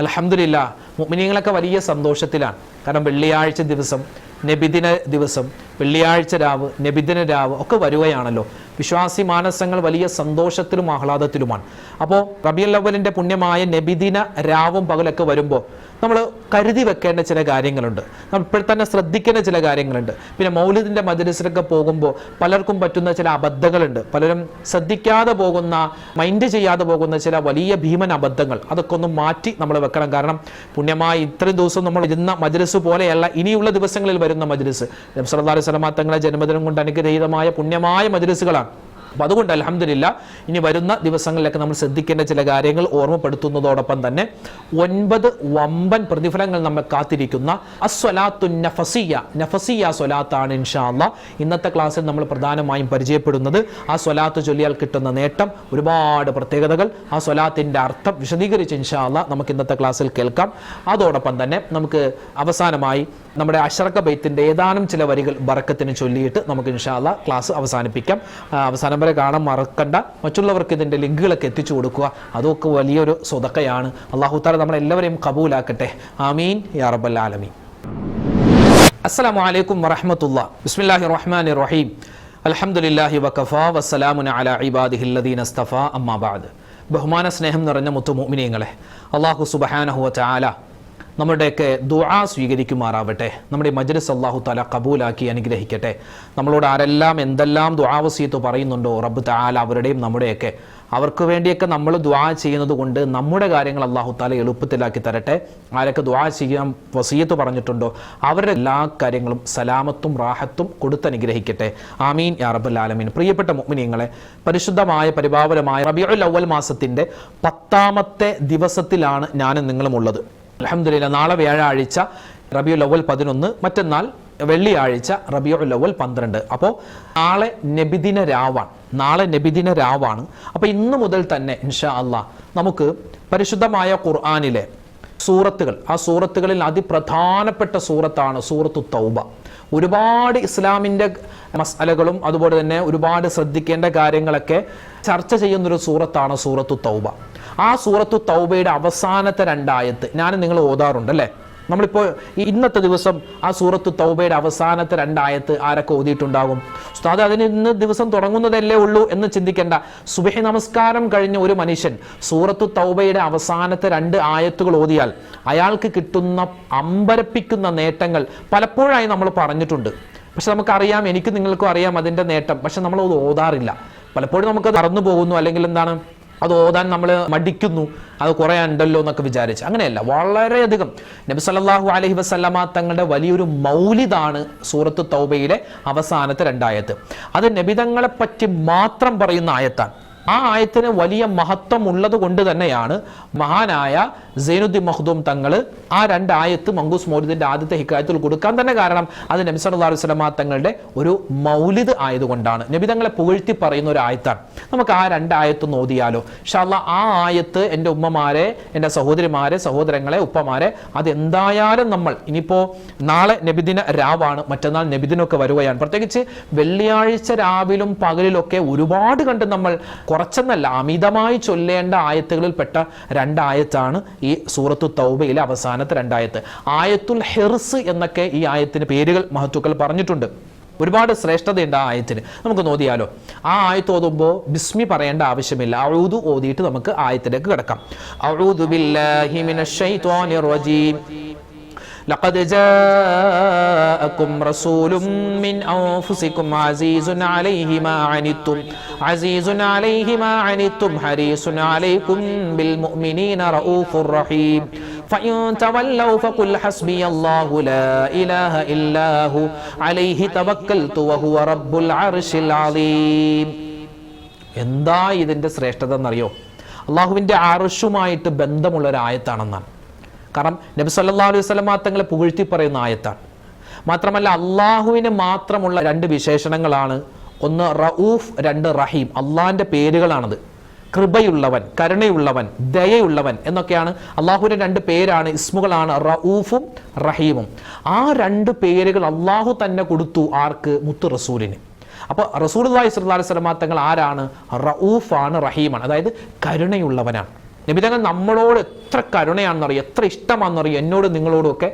അലഹമില്ല മുഅ്മിനീങ്ങളൊക്കെ വലിയ സന്തോഷത്തിലാണ്. കാരണം വെള്ളിയാഴ്ച ദിവസം നബിദിന ദിവസം വെള്ളിയാഴ്ച രാവ് നബിദിന രാവ് ഒക്കെ വരുകയാണല്ലോ. വിശ്വാസി മാനസങ്ങൾ വലിയ സന്തോഷത്തിലും ആഹ്ലാദത്തിലുമാണ്. അപ്പോൾ റബിയൽ അവലിന്റെ പുണ്യമായ നബിദിന രാവും പകലൊക്കെ വരുമ്പോൾ നമ്മൾ കരുതി വെക്കേണ്ട ചില കാര്യങ്ങളുണ്ട്. നമ്മൾ ഇപ്പോൾ തന്നെ ശ്രദ്ധിക്കേണ്ട ചില കാര്യങ്ങളുണ്ട്. പിന്നെ മൗലിദിന്റെ മജലിസിലൊക്കെ പോകുമ്പോൾ പലർക്കും പറ്റുന്ന ചില അബദ്ധങ്ങളുണ്ട്. പലരും ശ്രദ്ധിക്കാതെ പോകുന്ന മൈൻഡ് ചെയ്യാതെ പോകുന്ന ചില വലിയ ഭീമൻ അബദ്ധങ്ങൾ. അതൊക്കെ ഒന്ന് മാറ്റി നമ്മൾ വെക്കണം. കാരണം പുണ്യമായി ഇത്രയും ദിവസം നമ്മൾ ഇരുന്ന മജലിസ് പോലെയല്ല ഇനിയുള്ള ദിവസങ്ങളിൽ വരുന്ന മജലിസ്. നബ്സല്ലാ സ്വലമാ തങ്ങളെ ജന്മദിനം കൊണ്ട് അനുഗ്രഹീതമായ പുണ്യമായ മജലിസുകളാണ്. അപ്പോൾ അതുകൊണ്ട് അലഹമില്ല ഇനി വരുന്ന ദിവസങ്ങളിലൊക്കെ നമ്മൾ ശ്രദ്ധിക്കേണ്ട ചില കാര്യങ്ങൾ ഓർമ്മപ്പെടുത്തുന്നതോടൊപ്പം തന്നെ ഒൻപത് വമ്പൻ പ്രതിഫലങ്ങൾ നമ്മൾ കാത്തിരിക്കുന്ന അസ്വലാത്തു നഫസിയ നഫസിയ സ്വലാത്താണ് ഇൻഷാല്ല ഇന്നത്തെ ക്ലാസ്സിൽ നമ്മൾ പ്രധാനമായും പരിചയപ്പെടുന്നത് ആ സ്വലാത്ത് ചൊല്ലിയാൽ കിട്ടുന്ന നേട്ടം ഒരുപാട് പ്രത്യേകതകൾ. ആ സ്വലാത്തിന്റെ അർത്ഥം വിശദീകരിച്ച് ഇൻഷാല്ല നമുക്ക് ഇന്നത്തെ ക്ലാസ്സിൽ കേൾക്കാം. അതോടൊപ്പം തന്നെ നമുക്ക് അവസാനമായി നമ്മുടെ അഷറക്ക ബൈത്തിന്റെ ഏതാനും ചില വരികൾ ബറക്കത്തിന് ചൊല്ലിയിട്ട് നമുക്ക് ഇൻഷാല്ല ക്ലാസ് അവസാനിപ്പിക്കാം. അവസാനം വരെ കാണാൻ മറക്കണ്ട. മറ്റുള്ളവർക്ക് ഇതിന്റെ ലിങ്കുകളൊക്കെ എത്തിച്ചു കൊടുക്കുക. അതൊക്കെ വലിയൊരു സ്വതക്കയാണ്. അള്ളാഹു താല നമ്മളെല്ലാവരെയും കബൂലാക്കട്ടെ. ആമീൻ. യാ റബ്ബൽ ആലമീൻ. അസ്സലാമു വലൈക്കും വറഹമത്തുള്ള. ബിസ്മില്ലാഹി റഹ്മാൻ റഹീം. അലഹമുല്ലാഹി വഖഫ വസ്സലാമുന അല ഇബാദിഹി അസ്തഫ അമ്മാബാദ് അമ്മാ ബഹുമാന സ്നേഹം നിറഞ്ഞ മുത്തു മോമിനിയങ്ങളെ അല്ലാഹു സുബ്ഹാനഹു വതആല നമ്മുടെയൊക്കെ ദുആ സ്വീകരിക്കുമാറാവട്ടെ. നമ്മുടെ മജ്ലിസ് അല്ലാഹു തആല കബൂലാക്കി അനുഗ്രഹിക്കട്ടെ. നമ്മളോട് ആരെല്ലാം എന്തെല്ലാം ദുആ വസീയത്ത് പറയുന്നുണ്ടോ റബ്ബ് തആല അവരുടെയും നമ്മുടെയൊക്കെ. അവർക്ക് വേണ്ടിയൊക്കെ നമ്മൾ ദ്വാ ചെയ്യുന്നത് കൊണ്ട് നമ്മുടെ കാര്യങ്ങൾ അള്ളാഹു താല എളുപ്പത്തിലാക്കി തരട്ടെ. ആരൊക്കെ ദ്വാ ചെയ്യാൻ വസീയത്ത് പറഞ്ഞിട്ടുണ്ടോ അവരുടെ എല്ലാ കാര്യങ്ങളും സലാമത്തും റാഹത്തും കൊടുത്തനുഗ്രഹിക്കട്ടെ ആമീൻ. യാ റബ്ബൽ ആലമീൻ. പ്രിയപ്പെട്ട മുഅ്മിനീങ്ങളെ പരിശുദ്ധമായ പരിപാവനമായ റബിയുൽ അവൽ മാസത്തിന്റെ പത്താമത്തെ ദിവസത്തിലാണ് ഞാനും നിങ്ങളും ഉള്ളത് അലഹമില്ല നാളെ വ്യാഴാഴ്ച റബിയുൽ അവൽ പതിനൊന്ന് മറ്റന്നാൾ വെള്ളിയാഴ്ച റബിയുൽ അവൽ പന്ത്രണ്ട്. അപ്പോൾ നാളെ നബിദിന രാവാണ്. നാളെ നബിദിന രാവാണ്. അപ്പോൾ ഇന്ന് മുതൽ തന്നെ ഇൻഷാ അള്ളാഹ് നമുക്ക് പരിശുദ്ധമായ ഖുർആാനിലെ സൂറത്തുകൾ ആ സൂറത്തുകളിൽ അതിപ്രധാനപ്പെട്ട സൂറത്താണ് സൂറത്തു തൗബ. ഒരുപാട് ഇസ്ലാമിന്റെ മസാലകളും അതുപോലെ തന്നെ ഒരുപാട് ശ്രദ്ധിക്കേണ്ട കാര്യങ്ങളൊക്കെ ചർച്ച ചെയ്യുന്നൊരു സൂറത്താണ് സൂറത്തു തൗബ. ആ സൂറത്തു തൗബയുടെ അവസാനത്തെ രണ്ടായത്ത് ഞാൻ നിങ്ങൾ ഓതാറുണ്ട് അല്ലേ നമ്മളിപ്പോൾ ഇന്നത്തെ ദിവസം ആ സൂറത്ത് തൗബയുടെ അവസാനത്തെ രണ്ടായത്ത് ആരൊക്കെ ഓതിയിട്ടുണ്ടാകും? ഉസ്താദ് അതിന് ഇന്ന് ദിവസം തുടങ്ങുന്നതല്ലേ ഉള്ളൂ എന്ന് ചിന്തിക്കേണ്ട. സുബഹി നമസ്കാരം കഴിഞ്ഞ ഒരു മനുഷ്യൻ സൂറത്തു തൗബയുടെ അവസാനത്തെ രണ്ട് ആയത്തുകൾ ഓതിയാൽ അയാൾക്ക് കിട്ടുന്ന അമ്പരപ്പിക്കുന്ന നേട്ടങ്ങൾ പലപ്പോഴായി നമ്മൾ പറഞ്ഞിട്ടുണ്ട്. പക്ഷെ നമുക്കറിയാം എനിക്ക് നിങ്ങൾക്കും അറിയാം അതിന്റെ നേട്ടം. പക്ഷെ നമ്മൾ അത് ഓതാറില്ല. പലപ്പോഴും നമുക്ക് മറന്നു പോകുന്നു അല്ലെങ്കിൽ എന്താണ്? അത് ഓതാൻ നമ്മൾ മടിക്കുന്നു അത് കുറേ ഉണ്ടല്ലോ എന്നൊക്കെ വിചാരിച്ച്. അങ്ങനെയല്ല വളരെയധികം. നബി സല്ലാഹു അലഹി വസല്ലമ തങ്ങളുടെ വലിയൊരു മൗലിതാണ് സൂറത്ത് തൗബയിലെ അവസാനത്തെ രണ്ടായത്ത് അത് നബിതങ്ങളെ പറ്റി മാത്രം പറയുന്ന ആയത്താണ്. ആ ആയത്തിന് വലിയ മഹത്വം ഉള്ളത് കൊണ്ട് തന്നെയാണ് മഹാനായ സൈനുദ്ദീൻ മഹ്ദൂം തങ്ങൾ ആ രണ്ട് ആയത്ത് മങ്കൂസ് മൗലിദിന്റെ ആദ്യത്തെ ഹിക്കായത്തിൽ കൊടുക്കാൻ തന്നെ കാരണം അത് നബി സല്ലല്ലാഹു അലൈഹി തങ്ങളുടെ ഒരു മൗലിദ് ആയതുകൊണ്ടാണ്. നബി തങ്ങളെ പുകഴ്ത്തി പറയുന്ന ഒരു ആയത്താണ്. നമുക്ക് ആ രണ്ട് ആയത്ത് നോദിയാലോ ഷാല്ല ആ ആയത്ത് എന്റെ ഉമ്മമാരെ എന്റെ സഹോദരിമാരെ സഹോദരങ്ങളെ ഉപ്പമാരെ അതെന്തായാലും നമ്മൾ ഇനിയിപ്പോൾ നാളെ നബിദിന രാവാണ്. മറ്റന്നാൾ നബിദിനൊക്കെ വരുകയാണ്. പ്രത്യേകിച്ച് വെള്ളിയാഴ്ച രാവിലും പകലിലൊക്കെ ഒരുപാട് കണ്ട് നമ്മൾ കുറച്ചെന്നല്ല അമിതമായി ചൊല്ലേണ്ട ആയത്തുകളിൽപ്പെട്ട രണ്ടായത്താണ് ഈ സൂറത്തു തൗബയിലെ അവസാനത്തെ രണ്ടായത്ത്. ആയത്തുൽ ഹെർസ് എന്നൊക്കെ ഈ ആയത്തിന് പേരുകൾ മഹത്തുക്കൾ പറഞ്ഞിട്ടുണ്ട്. ഒരുപാട് ശ്രേഷ്ഠതയുണ്ട് ആ ആയത്തിന്. നമുക്ക് നോദിയാലോ ആ ആയത്ത് ഓതുമ്പോൾ ബിസ്മി പറയേണ്ട ആവശ്യമില്ല. ഔദു ഓതിയിട്ട് നമുക്ക് ആയത്തിലേക്ക് കിടക്കാം. ബില്ലാഹി لقد جاءكم رسول من أنفسكم عزيز عليه ما عنتم عزيز عليه ما عنتم حريص عليكم بالمؤمنين رؤوف رحيم فإن تولوا فقل حسبي الله لا إله إلا هو عليه توكلت وهو رب العرش العظيم എന്താ ഇതിൻ്റെ ശ്രേഷ്ഠത എന്നറിയോ അള്ളാഹുവിൻ്റെ ആറുഷുമായിട്ട് ബന്ധമുള്ള ഒരു ആയത്താണെന്നാണ് കാരണം നബി സല്ലാ അലൈഹി സ്വലമാ തങ്ങളെ പുകഴ്ത്തി പറയുന്ന ആയത്താണ്. മാത്രമല്ല അള്ളാഹുവിന് മാത്രമുള്ള രണ്ട് വിശേഷണങ്ങളാണ്. ഒന്ന് റഊഫ് രണ്ട് റഹീം. അള്ളാഹിന്റെ പേരുകളാണത്. കൃപയുള്ളവൻ കരുണയുള്ളവൻ ദയയുള്ളവൻ എന്നൊക്കെയാണ് അള്ളാഹുവിന്റെ രണ്ട് പേരാണ് ഇസ്മുകളാണ് റഊഫും റഹീമും. ആ രണ്ട് പേരുകൾ അള്ളാഹു തന്നെ കൊടുത്തു ആർക്ക്? മുത്തു റസൂലിന്. അപ്പോൾ റസൂൽ അള്ളാഹി സ്വല്ലാ തങ്ങൾ ആരാണ്? റഊഫാണ് റഹീമാണ്. അതായത് കരുണയുള്ളവനാണ്. നബിതങ്ങൾ നമ്മളോട് എത്ര കരുണയാണെന്നറിയോ എത്ര ഇഷ്ടമാണെന്നറിയോ എന്നോട് നിങ്ങളോടും ഒക്കെ.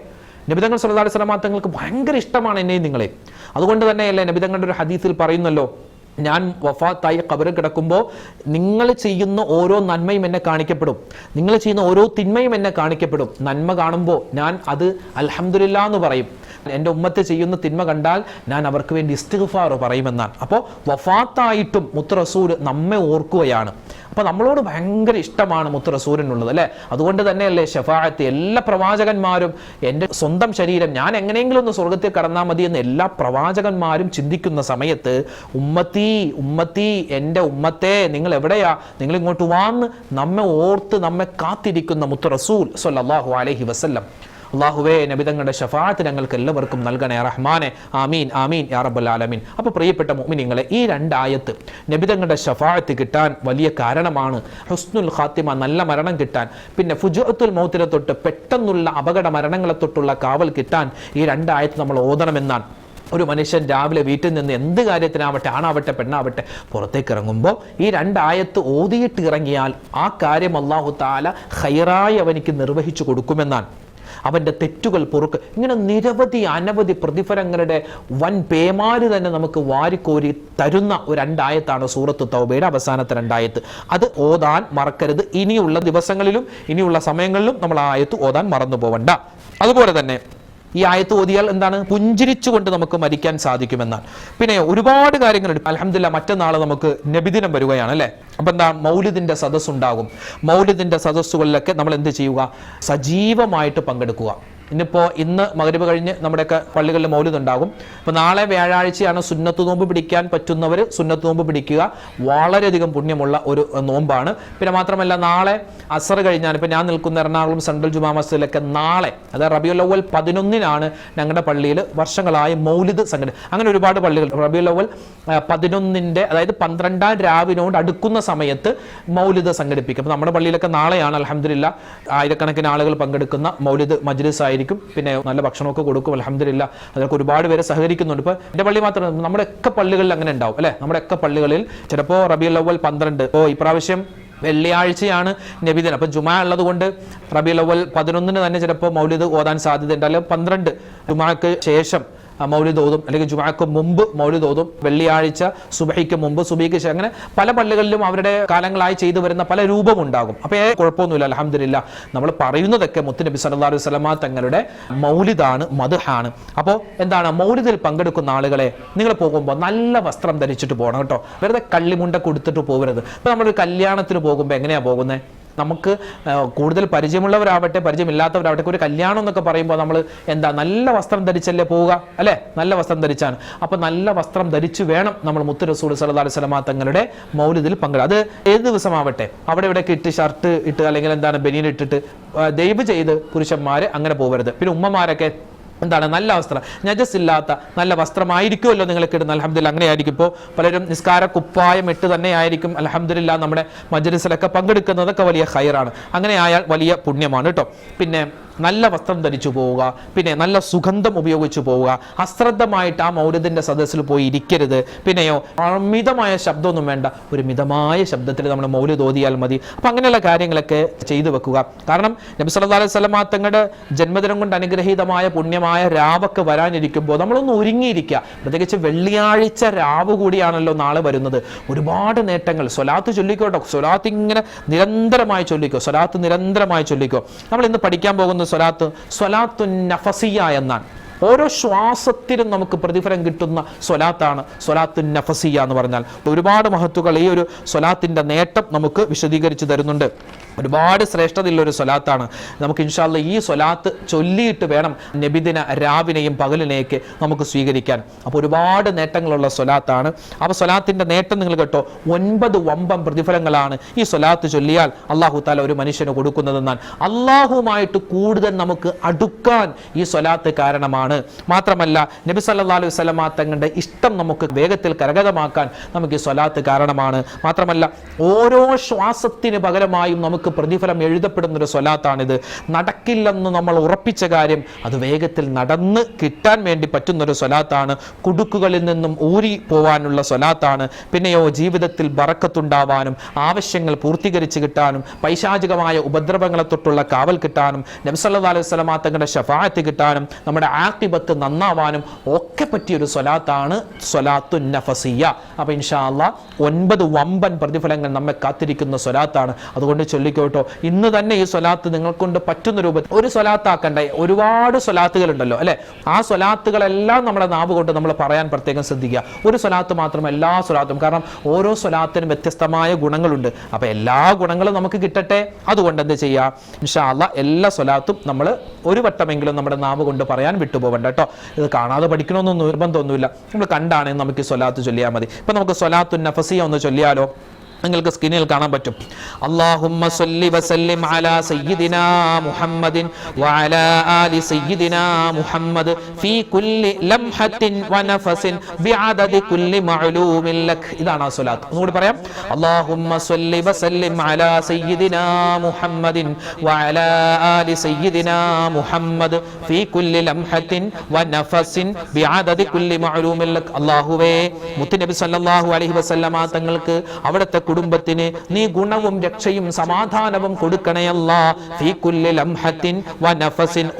നബിതങ്ങൾ വസല്ലമ തങ്ങൾക്ക് ഭയങ്കര ഇഷ്ടമാണ് എന്നെയും നിങ്ങളെ അതുകൊണ്ട് തന്നെയല്ലേ നബിതങ്ങളുടെ ഒരു ഹദീസിൽ പറയുന്നല്ലോ ഞാൻ വഫാത്തായി കബറിൽ കിടക്കുമ്പോൾ നിങ്ങൾ ചെയ്യുന്ന ഓരോ നന്മയും എന്നെ കാണിക്കപ്പെടും. നിങ്ങൾ ചെയ്യുന്ന ഓരോ തിന്മയും എന്നെ കാണിക്കപ്പെടും. നന്മ കാണുമ്പോൾ ഞാൻ അത് അലഹമില്ല എന്ന് പറയും. എന്റെ ഉമ്മത്ത് ചെയ്യുന്ന തിന്മ കണ്ടാൽ ഞാൻ അവർക്ക് വേണ്ടി ഇസ്തിഗ്ഫാർ പറയുമെന്നാണ്. അപ്പോൾ വഫാത്തായിട്ടും മുത്ത് റസൂൽ നമ്മെ ഓർക്കുകയാണ്. അപ്പോൾ നമ്മളോട് ഭയങ്കര ഇഷ്ടമാണ് മുത്ത് റസൂലിനുള്ളത് അല്ലേ? അതുകൊണ്ട് തന്നെയല്ലേ ഷഫാഅത്ത് എല്ലാ പ്രവാചകന്മാരും എന്റെ സ്വന്തം ശരീരം ഞാൻ എങ്ങനെയെങ്കിലും ഒന്ന് സ്വർഗത്തിൽ കടന്നാൽ മതി എന്ന് എല്ലാ പ്രവാചകന്മാരും ചിന്തിക്കുന്ന സമയത്ത് ഉമ്മത്തി ഉമ്മത്തി എന്റെ ഉമ്മത്തെ നിങ്ങൾ എവിടെയാ? നിങ്ങൾ ഇങ്ങോട്ട് വാന്ന് നമ്മെ ഓർത്ത് നമ്മെ കാത്തിരിക്കുന്ന മുത്ത് റസൂൽ അലഹി അലൈഹി വസല്ലം. അള്ളാഹുവേ നബിതങ്ങളുടെ ഷഫാത്ത് ഞങ്ങൾക്ക് എല്ലാവർക്കും നൽകണേ. റഹ്മാനെ ആമീൻ ആമീൻ യാ റബ്ബൽ ആലമീൻ. അപ്പോൾ പ്രിയപ്പെട്ട മുഅ്മിനീങ്ങളെ ഈ രണ്ടായത്ത് നബിതങ്ങളുടെ ഷഫാത്ത് കിട്ടാൻ വലിയ കാരണമാണ്. ഹുസ്നുൽ ഖാത്തിമ നല്ല മരണം കിട്ടാൻ പിന്നെ ഫുജുഅത്തുൽ മൗത്തിനെ തൊട്ട് പെട്ടെന്നുള്ള അപകട മരണങ്ങളെ തൊട്ടുള്ള കാവൽ കിട്ടാൻ ഈ രണ്ടായത്ത് നമ്മൾ ഓതണമെന്നാണ്. ഒരു മനുഷ്യൻ രാവിലെ വീട്ടിൽ നിന്ന് എന്ത് കാര്യത്തിനാവട്ടെ ആണാവട്ടെ പെണ്ണാവട്ടെ പുറത്തേക്ക് ഇറങ്ങുമ്പോൾ ഈ രണ്ടായത്ത് ഓതിയിട്ട് ഇറങ്ങിയാൽ ആ കാര്യം അള്ളാഹു താല ഹൈറായി അവനിക്ക് നിർവഹിച്ചു കൊടുക്കുമെന്നാണ്. അവന്റെ തെറ്റുകൾ പൊറുക്ക്. ഇങ്ങനെ നിരവധി അനവധി പ്രതിഫലങ്ങളുടെ വൻ പേമാര് തന്നെ നമുക്ക് വാരിക്കോരി തരുന്ന ഒരു രണ്ടായത്താണ് സൂറത്ത് തൗബയുടെ അവസാനത്തെ രണ്ടായത്ത്. അത് ഓതാൻ മറക്കരുത്. ഇനിയുള്ള ദിവസങ്ങളിലും ഇനിയുള്ള സമയങ്ങളിലും നമ്മൾ ആ ആയത്ത് ഓതാൻ മറന്നു പോവണ്ട അതുപോലെ തന്നെ ഈ ആയത്ത് ഓതിയാൽ എന്താണ്? പുഞ്ചിരിച്ചുകൊണ്ട് നമുക്ക് മരിക്കാൻ സാധിക്കുമെന്നാണ്. പിന്നെ ഒരുപാട് കാര്യങ്ങളുണ്ട് അലഹമില്ല മറ്റന്നാൾ നമുക്ക് നബിദിനം വരികയാണ് അല്ലേ? അപ്പൊ എന്താ? മൗലിദിന്റെ സദസ്സുണ്ടാകും. മൗലിദിന്റെ സദസ്സുകളിലൊക്കെ നമ്മൾ എന്ത് ചെയ്യുക? സജീവമായിട്ട് പങ്കെടുക്കുക. ഇന്നിപ്പോ ഇന്ന് മകരവ് കഴിഞ്ഞ് നമ്മുടെയൊക്കെ പള്ളികളിൽ മൗലിദ് ഉണ്ടാകും അപ്പോൾ നാളെ വ്യാഴാഴ്ചയാണ് സുന്നത്ത് നോമ്പ് പിടിക്കാൻ പറ്റുന്നവർ സുന്നത്ത് നോമ്പ് പിടിക്കുക. വളരെയധികം പുണ്യമുള്ള ഒരു നോമ്പാണ്. പിന്നെ മാത്രമല്ല നാളെ അസർ കഴിഞ്ഞാൽ ഇപ്പോൾ ഞാൻ നിൽക്കുന്ന എറണാകുളം സെൻട്രൽ ജുമാ മസ്ജിദിലൊക്കെ നാളെ അതായത് റബിയുൽ അവൽ പതിനൊന്നിനാണ് ഞങ്ങളുടെ പള്ളിയിൽ വർഷങ്ങളായി മൗലിദ് സംഘടന. അങ്ങനെ ഒരുപാട് പള്ളികൾ. റബിയുൽ അവൽ പതിനൊന്നിന്റെ അതായത് പന്ത്രണ്ടാം രാവിനോട് അടുക്കുന്ന സമയത്ത് മൗലിദ് സംഘടിപ്പിക്കും. അപ്പോൾ നമ്മുടെ പള്ളിയിലൊക്കെ നാളെയാണ് അലഹമില്ല ആയിരക്കണക്കിന് ആളുകൾ പങ്കെടുക്കുന്ന മൗലിദ് മജ്ലിസ് ആയിരിക്കും. പിന്നെ നല്ല ഭക്ഷണമൊക്കെ കൊടുക്കും. അലഹമില്ല അതൊക്കെ ഒരുപാട് പേര് സഹകരിക്കുന്നുണ്ട്. ഇപ്പൊ എന്റെ പള്ളി മാത്രം നമ്മുടെ ഒക്കെ പള്ളികളിൽ അങ്ങനെ ഉണ്ടാവും അല്ലെ? നമ്മുടെ ഒക്കെ പള്ളികളിൽ ചിലപ്പോൾ റബിയുൽ അവൽ പന്ത്രണ്ട്. ഓ ഇപ്രാവശ്യം വെള്ളിയാഴ്ചയാണ് നബിദിനം അപ്പം ജുമാ ഉള്ളത് കൊണ്ട് റബിയുൽ അവൽ പതിനൊന്നിന് തന്നെ ചിലപ്പോൾ മൗലിദ് ഓതാൻ സാധ്യതയുണ്ട്. അല്ലെങ്കിൽ പന്ത്രണ്ട് ജുമാക്ക് ശേഷം മൗലിദ് അല്ലെങ്കിൽ ജുമാക്ക് മുമ്പ് മൗലിദ് വെള്ളിയാഴ്ച സുബഹിക്ക് മുമ്പ് സുബഹിക്ക് ശേഷം അങ്ങനെ പല പള്ളികളിലും അവരുടെ കാലങ്ങളായി ചെയ്തു വരുന്ന പല രൂപമുണ്ടാകും. അപ്പോൾ കുഴപ്പമൊന്നുമില്ല അലഹമില്ല നമ്മൾ പറയുന്നതൊക്കെ മുത്തുനബി സല്ലല്ലാഹു അലൈഹി വസല്ലമ തങ്ങളുടെ മൗലിദാണ് മധുഹാണ് അപ്പോൾ എന്താണ് മൗലിദിൽ പങ്കെടുക്കുന്ന ആളുകളെ നിങ്ങൾ പോകുമ്പോൾ നല്ല വസ്ത്രം ധരിച്ചിട്ട് പോകണം കേട്ടോ. വെറുതെ കള്ളിമുണ്ട കൊടുത്തിട്ട് പോകരുത്. ഇപ്പോൾ നമ്മളൊരു കല്യാണത്തിന് പോകുമ്പോൾ എങ്ങനെയാ പോകുന്നത് നമുക്ക് കൂടുതൽ പരിചയമുള്ളവരാവട്ടെ പരിചയമില്ലാത്തവരാവട്ടെ ഒരു കല്യാണം എന്നൊക്കെ പറയുമ്പോൾ നമ്മൾ എന്താ നല്ല വസ്ത്രം ധരിച്ചല്ലേ പോവുക? അല്ലേ? നല്ല വസ്ത്രം ധരിച്ചാണ്. അപ്പൊ നല്ല വസ്ത്രം ധരിച്ചു വേണം നമ്മൾ മുത്ത് റസൂൽ അലൈഹി വസല്ലമ തങ്ങളുടെ മൗലിതിൽ പങ്കെടുക്കുക അത് ഏത് ദിവസമാവട്ടെ? അവിടെ ഇവിടെ ഇട്ട് ഷർട്ട് ഇട്ട് അല്ലെങ്കിൽ എന്താണ് ബനിയൻ ഇട്ടിട്ട് ദയവ് ചെയ്ത് പുരുഷന്മാർ അങ്ങനെ പോകരുത് പിന്നെ ഉമ്മമാരൊക്കെ എന്താണ് നല്ല വസ്ത്രം നജസ് ഇല്ലാത്ത നല്ല വസ്ത്രമായിരിക്കുമല്ലോ നിങ്ങൾക്ക് ഇടുന്ന അലഹമ്മദില്ല അങ്ങനെ ആയിരിക്കും ഇപ്പോൾ പലരും നിസ്കാര കുപ്പായം ഇട്ട് തന്നെ ആയിരിക്കും. അലഹമ്മദില്ല നമ്മുടെ മജലിസിലൊക്കെ പങ്കെടുക്കുന്നതൊക്കെ വലിയ ഹയറാണ് അങ്ങനെ ആയാൽ വലിയ പുണ്യമാണ് കേട്ടോ. പിന്നെ നല്ല വസ്ത്രം ധരിച്ചു പോവുക പിന്നെ നല്ല സുഗന്ധം ഉപയോഗിച്ചു പോവുക. അശ്രദ്ധമായിട്ട് ആ മൗര്യത്തിന്റെ സദസ്സിൽ പോയി ഇരിക്കരുത്. പിന്നെയോ അമിതമായ ശബ്ദമൊന്നും വേണ്ട. ഒരു മിതമായ ശബ്ദത്തിൽ നമ്മൾ മൗര്യം തോതിയാൽ മതി. അപ്പം അങ്ങനെയുള്ള കാര്യങ്ങളൊക്കെ ചെയ്തു വെക്കുക. കാരണം നബി സല്ലല്ലാഹു അലൈഹി തങ്ങളുടെ ജന്മദിനം കൊണ്ട് അനുഗ്രഹീതമായ പുണ്യമായ രാവൊക്കെ വരാനിരിക്കുമ്പോൾ നമ്മളൊന്ന് ഒരുങ്ങിയിരിക്കുക. പ്രത്യേകിച്ച് വെള്ളിയാഴ്ച രാവ് കൂടിയാണല്ലോ നാളെ വരുന്നത്. ഒരുപാട് നേട്ടങ്ങൾ. സ്വലാത്ത് ചൊല്ലിക്കോട്ടോ. സ്വലാത്ത് ഇങ്ങനെ നിരന്തരമായി ചൊല്ലിക്കോ. സ്വലാത്ത് നിരന്തരമായി ചൊല്ലിക്കോ. നമ്മൾ ഇന്ന് പഠിക്കാൻ പോകുന്ന സ്വലാത്ത് സ്വലാത്തു നഫസിയ എന്നാണ്. ഓരോ ശ്വാസത്തിലും നമുക്ക് പ്രതിഫലം കിട്ടുന്ന സ്വലാത്താണ് സ്വലാത്തു നഫസിയ എന്ന് പറഞ്ഞാൽ. ഒരുപാട് മഹത്തുക്കൾ ഈ ഒരു സ്വലാത്തിന്റെ നേട്ടം നമുക്ക് വിശദീകരിച്ചു തരുന്നുണ്ട്. ഒരുപാട് ശ്രേഷ്ഠതയുള്ളൊരു സ്വലാത്താണ്. നമുക്ക് ഇൻഷാല്ല ഈ സ്വലാത്ത് ചൊല്ലിയിട്ട് വേണം നബിദിന രാവിനെയും പകലിനെയൊക്കെ നമുക്ക് സ്വീകരിക്കാൻ. അപ്പോൾ ഒരുപാട് നേട്ടങ്ങളുള്ള സ്വലാത്താണ്. അപ്പോൾ സ്വലാത്തിന്റെ നേട്ടം നിങ്ങൾ കേട്ടോ ഒൻപത് വമ്പം പ്രതിഫലങ്ങളാണ് ഈ സ്വലാത്ത് ചൊല്ലിയാൽ അള്ളാഹു താല ഒരു മനുഷ്യന് കൊടുക്കുന്നതെന്നാൽ അള്ളാഹുമായിട്ട് കൂടുതൽ നമുക്ക് അടുക്കാൻ ഈ സ്വലാത്ത് കാരണമാണ്. മാത്രമല്ല നബി സല്ലല്ലാഹു അലൈഹി തങ്ങളുടെ ഇഷ്ടം നമുക്ക് വേഗത്തിൽ കരകതമാക്കാൻ നമുക്ക് ഈ സ്വലാത്ത് കാരണമാണ്. മാത്രമല്ല ഓരോ ശ്വാസത്തിന് പകരമായും നമുക്ക് നമുക്ക് പ്രതിഫലം എഴുതപ്പെടുന്ന ഒരു സ്വലാത്താണിത്. നടക്കില്ലെന്ന് നമ്മൾ ഉറപ്പിച്ച കാര്യം അത് വേഗത്തിൽ നടന്ന് കിട്ടാൻ വേണ്ടി പറ്റുന്ന ഒരു സ്വലാത്താണ്. കുടുക്കുകളിൽ നിന്നും ഊരി പോവാനുള്ള സ്വലാത്താണ്. പിന്നെയോ ജീവിതത്തിൽ ബറക്കത്തുണ്ടാവാനും ആവശ്യങ്ങൾ പൂർത്തീകരിച്ച് കിട്ടാനും പൈശാചികമായ ഉപദ്രവങ്ങളെ തൊട്ടുള്ള കാവൽ കിട്ടാനും നബ്സല്ലാ അലൈഹി സ്വലമാ തങ്ങളുടെ ഷഫായത്ത് കിട്ടാനും നമ്മുടെ ആക്കിബത്ത് നന്നാവാനും ഒക്കെ പറ്റിയൊരു സ്വലാത്താണ് സ്വലാത്തു നഫസിയ അപ്പൊ ഇൻഷാ ഒൻപത് വമ്പൻ പ്രതിഫലങ്ങൾ നമ്മെ കാത്തിരിക്കുന്ന സ്വലാത്താണ്. അതുകൊണ്ട് ചൊല്ലിക്കോട്ടോ ഇന്ന് തന്നെ ഈ സ്വലാത്ത് നിങ്ങൾക്കൊണ്ട് പറ്റുന്ന രൂപത്തിൽ ഒരു സ്വലാത്താക്കണ്ട? ഒരുപാട് സ്വലാത്തുകൾ ഉണ്ടല്ലോ അല്ലെ? ആ സ്വലാത്തുകളെല്ലാം നമ്മുടെ നാവ് കൊണ്ട് നമ്മൾ പറയാൻ പ്രത്യേകം ശ്രദ്ധിക്കുക. ഒരു സ്വലാത്ത് മാത്രം എല്ലാ സ്വലാത്തും. കാരണം ഓരോ സ്വലാത്തിനും വ്യത്യസ്തമായ ഗുണങ്ങളുണ്ട്. അപ്പൊ എല്ലാ ഗുണങ്ങളും നമുക്ക് കിട്ടട്ടെ? അതുകൊണ്ട് എന്ത് ചെയ്യുക ഇൻഷാ അല്ലാ എല്ലാ സ്വലാത്തും നമ്മൾ ഒരു വട്ടമെങ്കിലും നമ്മുടെ നാവ് കൊണ്ട് പറയാൻ വിട്ടുപോകണ്ട കേട്ടോ. ഇത് കാണാതെ പഠിക്കണമെന്നൊന്നും നിർബന്ധമൊന്നുമില്ല. നമ്മൾ കണ്ടാണെങ്കിൽ നമുക്ക് ഈ സ്വലാത്ത് ചൊല്ലിയാൽ മതി. ഇപ്പൊ നമുക്ക് സ്വലാത്തു നഫസിയ ഒന്ന് ചൊല്ലിയാലോ? നിങ്ങൾക്ക് സ്ക്രീനിൽ കാണാൻ പറ്റും. അല്ലാഹുമ്മ സല്ലി വസല്ലിം അലാ സയ്യിദിനാ മുഹമ്മദിൻ വഅലാ ആലി സയ്യിദിനാ മുഹമ്മദ് ഫീ കുല്ലി ലംഹത്തിൻ വനഫസിൻ ബിഅദദി കുല്ലി മഅലൂമിൻ ലക്. ഇതാണ് ആ സ്വലാത്ത്. ഒന്നുകൂടി പറയാം. അല്ലാഹുമ്മ സല്ലി വസല്ലിം അലാ സയ്യിദിനാ മുഹമ്മദിൻ വഅലാ ആലി സയ്യിദിനാ മുഹമ്മദ് ഫീ കുല്ലി ലംഹത്തിൻ വനഫസിൻ ബിഅദദി കുല്ലി മഅലൂമിൻ ലക്. അല്ലാഹുവേ മുത്തുനബി സല്ലല്ലാഹു അലൈഹി വസല്ലമ തങ്ങൾക്ക് അവിടുത്തെ കുടുംബത്തിന് നീ ഗുണവും രക്ഷയും സമാധാനവും കൊടുക്കണയല്ല.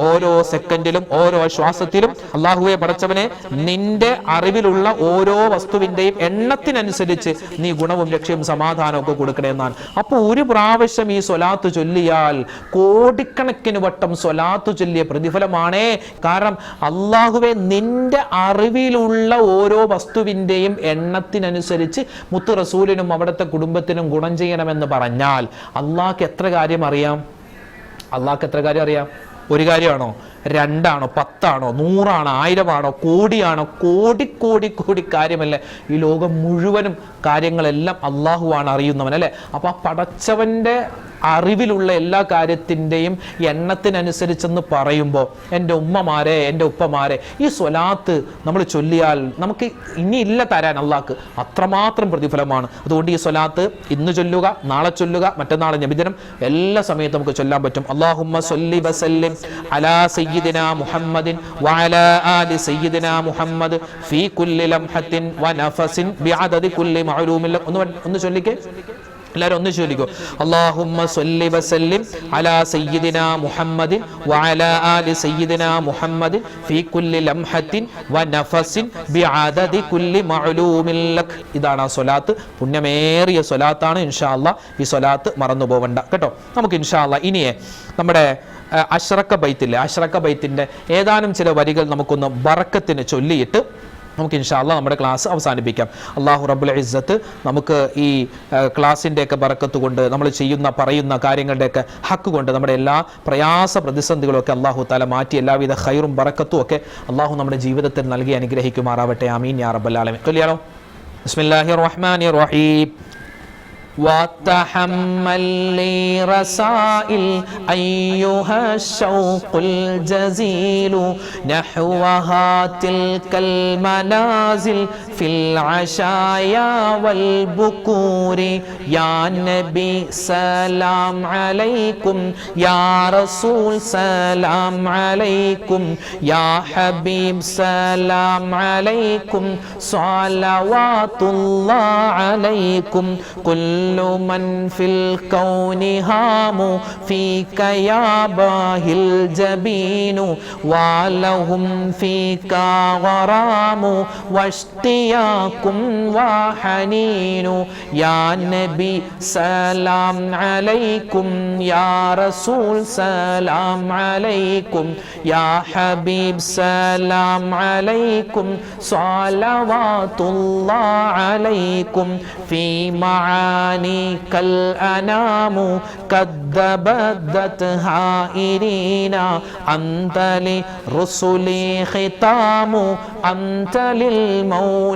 ഓരോ സെക്കൻഡിലും ഓരോ ശ്വാസത്തിലും അള്ളാഹുവെ പടച്ചവനെ നിന്റെ അറിവിലുള്ള ഓരോ വസ്തുവിന്റെയും എണ്ണത്തിനനുസരിച്ച് നീ ഗുണവും രക്ഷയും സമാധാനവും ഒക്കെ കൊടുക്കണേ അപ്പൊ അപ്പോൾ ഒരു പ്രാവശ്യം ഈ സ്വലാത്ത് ചൊല്ലിയാൽ കോടിക്കണക്കിന് വട്ടം സ്വലാത്ത് ചൊല്ലിയ പ്രതിഫലമാണേ. കാരണം അള്ളാഹുവെ നിന്റെ അറിവിലുള്ള ഓരോ വസ്തുവിന്റെയും എണ്ണത്തിനനുസരിച്ച് മുത്ത് റസൂലിനും അവിടുത്തെ കുടുംബത്തിനും ഗുണം ചെയ്യണമെന്ന് പറഞ്ഞാൽ അള്ളാഹ്ക്ക് എത്ര കാര്യം അറിയാം? അള്ളാഹ്ക്ക് എത്ര കാര്യം അറിയാം? ഒരു കാര്യമാണോ? രണ്ടാണോ? പത്താണോ? നൂറാണോ? ആയിരമാണോ? കോടിയാണോ? കോടി കോടി കോടി കാര്യമല്ലേ? ഈ ലോകം മുഴുവനും കാര്യങ്ങളെല്ലാം അള്ളാഹുവാണ് അറിയുന്നവൻ അല്ലേ? അപ്പോൾ ആ പടച്ചവന്റെ അറിവിലുള്ള എല്ലാ കാര്യത്തിന്റെയും എണ്ണത്തിനനുസരിച്ചെന്ന് പറയുമ്പോൾ എന്റെ ഉമ്മമാരെ എന്റെ ഉപ്പമാരെ ഈ സ്വലാത്ത് നമ്മൾ ചൊല്ലിയാൽ നമുക്ക് ഇനിയില്ല തരാൻ അള്ളാഹ്ക്ക്. അത്രമാത്രം പ്രതിഫലമാണ്. അതുകൊണ്ട് ഈ സ്വലാത്ത് ഇന്ന് ചൊല്ലുക നാളെ ചൊല്ലുക മറ്റന്നാളെ നബിദിനം എല്ലാ സമയത്തും നമുക്ക് ചൊല്ലാൻ പറ്റും. അള്ളാഹുമ്മ സല്ലി വസല്ലിം അലാ സയ്യിദിന മുഹമ്മദിൻ വഅലാ ആലി സയ്യിദിന മുഹമ്മദ് ഫീ കുല്ലി ലംഹത്തിൻ വനഫസിൻ ബിഅദദി കുല്ലി മഅലൂമിൽ. ഒന്ന് ഒന്ന് ചൊല്ലിക്കേ. എല്ലാവരും ഒന്ന് ചൊല്ലിക്കോ അള്ളാഹുമ്മ സല്ലി വസല്ലിം അലാ സയ്യിദിന മുഹമ്മദിൻ വഅലാ ആലി സയ്യിദിന മുഹമ്മദിൻ ഫീ കുല്ലി ലംഹത്തിൻ വനഫസിൻ ബിഅദദി കുല്ലി മഅലൂമിൻ ലക്. ഇതാണ് ആ സ്വലാത്ത്. പുണ്യമേറിയ സ്വലാത്താണ്. ഇൻഷാ അല്ലാ ഈ സ്വലാത്ത് മറന്നു പോവണ്ട. കേട്ടോ? നമുക്ക് ഇൻഷാ അല്ലാ ഇനിയെ നമ്മുടെ അഷ്റക്ക ബൈത്തില്ലേ? അഷ്റക്ക ബൈത്തിന്റെ ഏതാനും ചില വരികൾ നമുക്കൊന്ന് ബറക്കത്തിന് ചൊല്ലിയിട്ട് നമുക്ക് ഇൻഷാല്ല നമ്മുടെ ക്ലാസ് അവസാനിപ്പിക്കാം. അള്ളാഹു റബ്ബുൽ ഇസ്സത്ത് നമുക്ക് ഈ ക്ലാസ്സിന്റെയൊക്കെ ബറക്കത്ത് കൊണ്ട് നമ്മൾ ചെയ്യുന്ന പറയുന്ന കാര്യങ്ങളുടെയൊക്കെ ഹക്ക് കൊണ്ട് നമ്മുടെ എല്ലാ പ്രയാസ പ്രതിസന്ധികളൊക്കെ അള്ളാഹു താല മാറ്റി എല്ലാവിധ ഹൈറും ബറക്കത്തും ഒക്കെ അള്ളാഹു നമ്മുടെ ജീവിതത്തിൽ നൽകി അനുഗ്രഹിക്കുമാറാവട്ടെ. അമീൻ യാ റബ്ബൽ ചൊല്ലിയാലോ ബിസ്മില്ലാഹി റഹ്മാനിർ റഹീം. وتحمل لي رسائل أيها الشوق الجزيل نحوها تلك المنازل في العشايا والبكور. يا نبي سلام عليكم. يا رسول سلام عليكم. يا حبيب سلام عليكم. صلوات الله عليكم. كل من في الكون هام فيك يا باهي الجبين. ولهم فيك غرام. ഇയാക്കും വാഹനീനു. യാ നബി സലാം അലൈക്കും യാ റസൂൽ സലാം അലൈക്കും യാ ഹബീബ് സലാം അലൈക്കും സ്വലവാത്തുല്ലാ അലൈക്കും. ഫീ മആനിക്കൽ അനാമു കദ്ദബദ്ദത്ഹാ ഇരീന അന്തലി റുസുലി ഖിതാമു അന്തലിൽ മൗല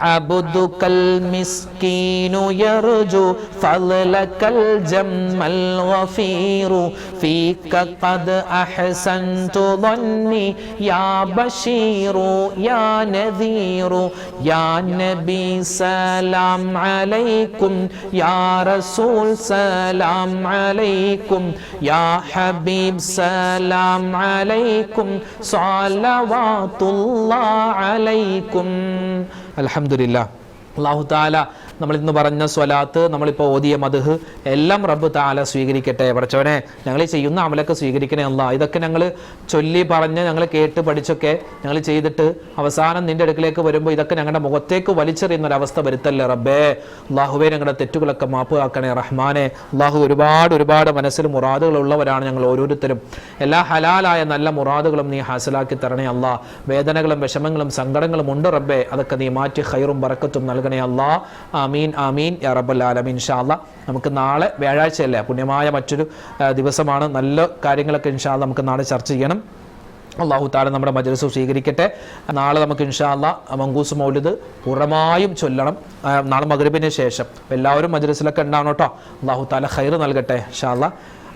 عبدك المسكين يرجو فضلك الجم الغفير فيك قد أحسنت ظني يا بشير يا نذير يا نبي سلام عليكم يا رسول سلام عليكم يا حبيب سلام عليكم صلوات الله عليكم അലഹമുല്ല അള്ളാഹു താല നമ്മൾ ഇന്ന് പറഞ്ഞ സ്വലാത്ത് നമ്മളിപ്പോൾ ഓതിയ മധുഹ് എല്ലാം റബ്ബ് താല സ്വീകരിക്കട്ടെ. പഠിച്ചവനെ ഞങ്ങൾ ചെയ്യുന്ന അമലൊക്കെ സ്വീകരിക്കണേ അല്ല. ഇതൊക്കെ ഞങ്ങൾ ചൊല്ലി പറഞ്ഞ് ഞങ്ങൾ കേട്ട് പഠിച്ചൊക്കെ ഞങ്ങൾ ചെയ്തിട്ട് അവസാനം നിന്റെ അടുക്കിലേക്ക് വരുമ്പോൾ ഇതൊക്കെ ഞങ്ങളുടെ മുഖത്തേക്ക് വലിച്ചെറിയുന്ന ഒരു അവസ്ഥ വരുത്തല്ലേ റബ്ബേ? അള്ളാഹുവെ ഞങ്ങളുടെ തെറ്റുകളൊക്കെ മാപ്പ് ആക്കണേ റഹ്മാനെ. അള്ളാഹു ഒരുപാട് ഒരുപാട് മനസ്സിൽ മുറാദുകളുള്ളവരാണ് ഞങ്ങൾ ഓരോരുത്തരും. എല്ലാ ഹലാലായ നല്ല മുറാദുകളും നീ ഹാസിലാക്കി തരണേ അല്ല. വേദനകളും വിഷമങ്ങളും സങ്കടങ്ങളും ഉണ്ട് റബ്ബേ. അതൊക്കെ നീ മാറ്റി ഹൈറും ബറക്കത്തും നൽകണേ അല്ലാ. ആമീൻ ആമീൻ യാ റബ്ബൽ ആലമീൻ ഇൻഷാ അല്ലാ. നമുക്ക് നാളെ വ്യാഴാഴ്ചയല്ലേ? പുണ്യമായ മറ്റൊരു ദിവസമാണ്. നല്ല കാര്യങ്ങളൊക്കെ ഇൻഷാല്ല നമുക്ക് നാളെ ചർച്ച ചെയ്യണം. അള്ളാഹു താല നമ്മുടെ മജലസ് സ്വീകരിക്കട്ടെ. നാളെ നമുക്ക് ഇൻഷാല്ല മങ്കൂസ് മൗലിദ് പൂർണമായും ചൊല്ലണം. നാളെ മകരബിന് ശേഷം. എല്ലാവരും മജലസിലൊക്കെ ഉണ്ടാവണം കേട്ടോ. അള്ളാഹു താല ഹൈർ നൽകട്ടെ ഇൻഷാല്ല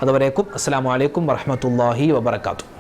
അതുവരേക്കും അസ്സാം വലൈക്കും വറഹമത്തല്ലാഹി വബർക്കാത്തു